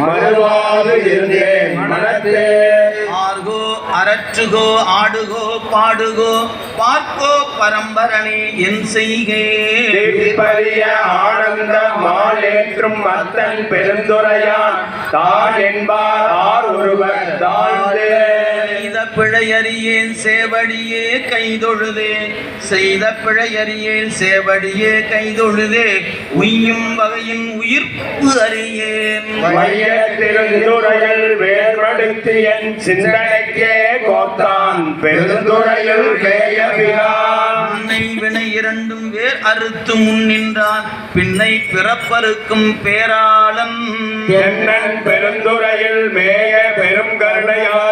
மறுவாது இருந்தேன் மனத்தே ஆர்கோ அரற்றுகோ ஆடுகோ பாடுகோ பார்க்கோ பரம்பரணி என் செய்கே. தீப்பறிய ஆனந்த மாலேற்றும் அத்தன் பெருந்துரையான் தான் என்பார் ஆர் ஒருவர் தாழ்ந்தே. பிழையறியேன் சேவடியே கைதொழுதே. செய்த பிழையறியேன் சேவடியே கைதொழுதே. உய்யும் வகையின் உயிர்ப்பு அறியேன். வேர்படுத்தி என் சிந்தனைக்கே கோத்தான். பெருந்துறையில் வேயபிரான். அன்னை வினை இரண்டும் வேர் அறுத்து முன் நின்றான். பின்னை பிறப்பறுக்கும் பேராளன் தென்னன் பெருந்துறையில் மேய பெரும் கருணையாளன்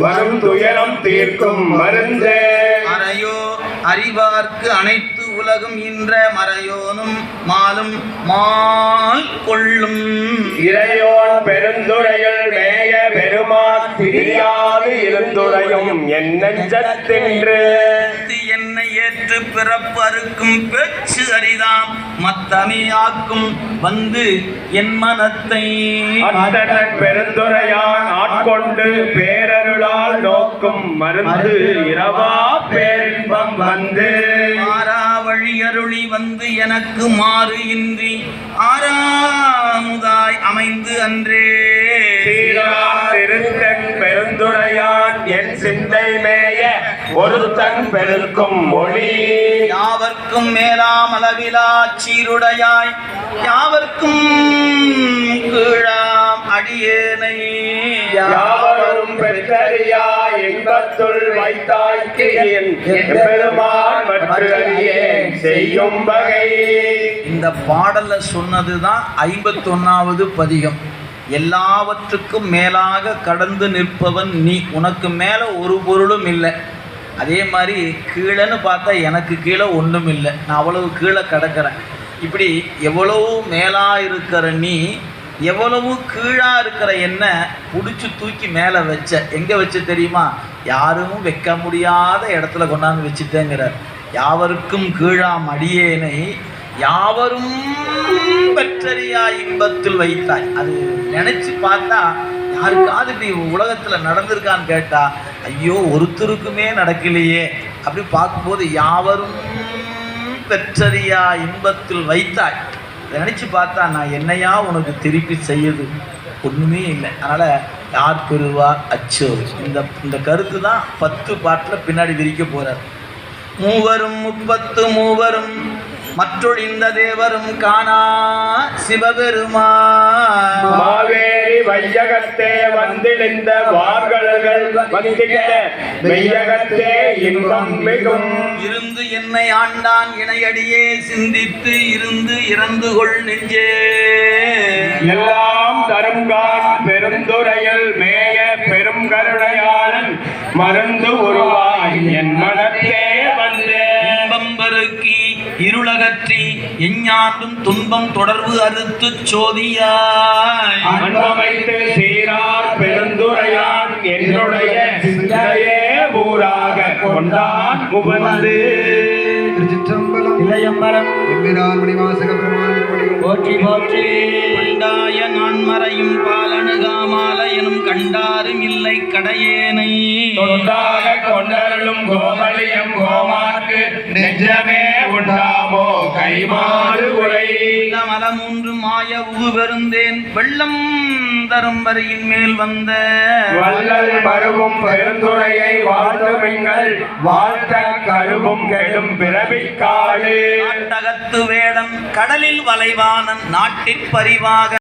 வரும் துயரம் தீர்க்கும் மருந்தே. அறையோ அறிவார்க்கு அனைத்து உலகும் இன்ற மறையோனும் மாலும் மால் கொள்ளும். இறையோன் பெருந்துறையில் மேய பெருமான் பிரியாது இருந்துரையும் என் நெஞ்சத்தின்று. ஏற்று பிறப்பு அறுக்கும் பேச்சு அரிதாம். மத்தமே ஆக்கும் வந்து என் மனத்தை பெருந்துரையான் ஆட்கொண்டு பேரருளால் நோக்கும் மருந்து இரவா பேரின்பம் வந்து. மாறா வழி அருளி வந்து எனக்கு மாறு இன்றி. ஆறாமுதாய் அமைந்து அன்றே. திருத்தன் பெருந்துரையான் என் சிந்தை மேய ஒருத்தன் பெருக்கும் மொழி யாவர்க்கும் மேலாம் அளவிலா சீருடையாய் யாவர்க்கும் கீழாம் அடியேனை யாவரும் பெற்றறியா எங்கத்துள் வைத்தாய்க்கு என் பெருமான் செய்யும் வகை. இந்த பாடல்ல சொன்னதுதான் ஐம்பத்தொன்னாவது பதிகம். எல்லாவற்றுக்கும் மேலாக கடந்து நிற்பவன் நீ. உனக்கு மேலே ஒரு பொருளும் இல்லை. அதே மாதிரி கீழேன்னு பார்த்தா எனக்கு கீழே ஒன்றும் இல்லை. நான் அவ்வளவு கீழே கிடக்கிறேன். இப்படி எவ்வளவு மேலாக இருக்கிற நீ எவ்வளவு கீழாக இருக்கிற என்ன பிடிச்சி தூக்கி மேலே வச்ச. எங்கே வச்ச தெரியுமா? யாரும் வைக்க முடியாத இடத்துல கொண்டாந்து வச்சுட்டேங்கிறார். யாவருக்கும் கீழாம் அடியேனை யாவரும் பெற்றறியா இன்பத்தில் வைத்தாய். அது நினைச்சு பார்த்தா யாருக்காவது இப்படி உலகத்துல நடந்திருக்கான்னு கேட்டா ஐயோ ஒருத்தருக்குமே நடக்கலையே. அப்படி பார்க்கும்போது யாவரும் பெற்றறியா இன்பத்தில் வைத்தாய். நினச்சி நினைச்சு பார்த்தா நான் என்னையா உனக்கு திருப்பி செய்யுது ஒன்றுமே இல்லை. அதனால் யார் பெறுவார் அச்சோ இந்த இந்த கருத்து தான் பத்து பாட்டில் பின்னாடி விரிக்க போகிறார் மூவரும் முப்பத்து மூவரும் மற்றொழிந்த தேவரும் காணா சிவபெருமான். மாவேரி வையகத்தே வந்திழிந்த வார்களர்கள் வந்திட்ட மெய்யகத்தே இன்பம் மிகும். இருந்து என்னை ஆண்டான் இணையடியே சிந்தித்து இருந்து இறந்து கொள் நெஞ்சே. எல்லாம் தருங்கான் பெருந்துரையில் மேய பெரும் கருணையாளன் மருந்து உருவாய் இருளகற்றி எஞ்ஞாண்டும் துன்பம் தொடர்பு அறுத்து சோதியாய். அன்பமைத்து சீரார் பெருந்துரையான் என்னுடைய சிந்தையே ஊராக கொண்டான் முகந்து திருச்சிற்றம்பலம் இளையம்பரம் எம்பிரான் மணிவாசக பெருமான் போற்றி போற்றி. கண்டாய நான் மறையும் பாலனுகாமால எனும் கண்டாரும் இல்லை கடையேனை. தொண்டாக கொண்டருளும் கோமலியம் கோமார்க்கு நெஞ்சமே உண்டாமோ? கைமாறு உரை. மலமூன்று மாய உகு பெருந்தேன் வெள்ளம் தரும் வரியின் மேல் வந்த வள்ளல் பருவும் பெருந்துரையை வாழ்த்துமிங்கள் வாழ்த்த கருவும் கெடும் பிறவிக்காடு நாட்டகத்து வேடன் கடலில் வளைவானன் நாட்டிற் பரிவாக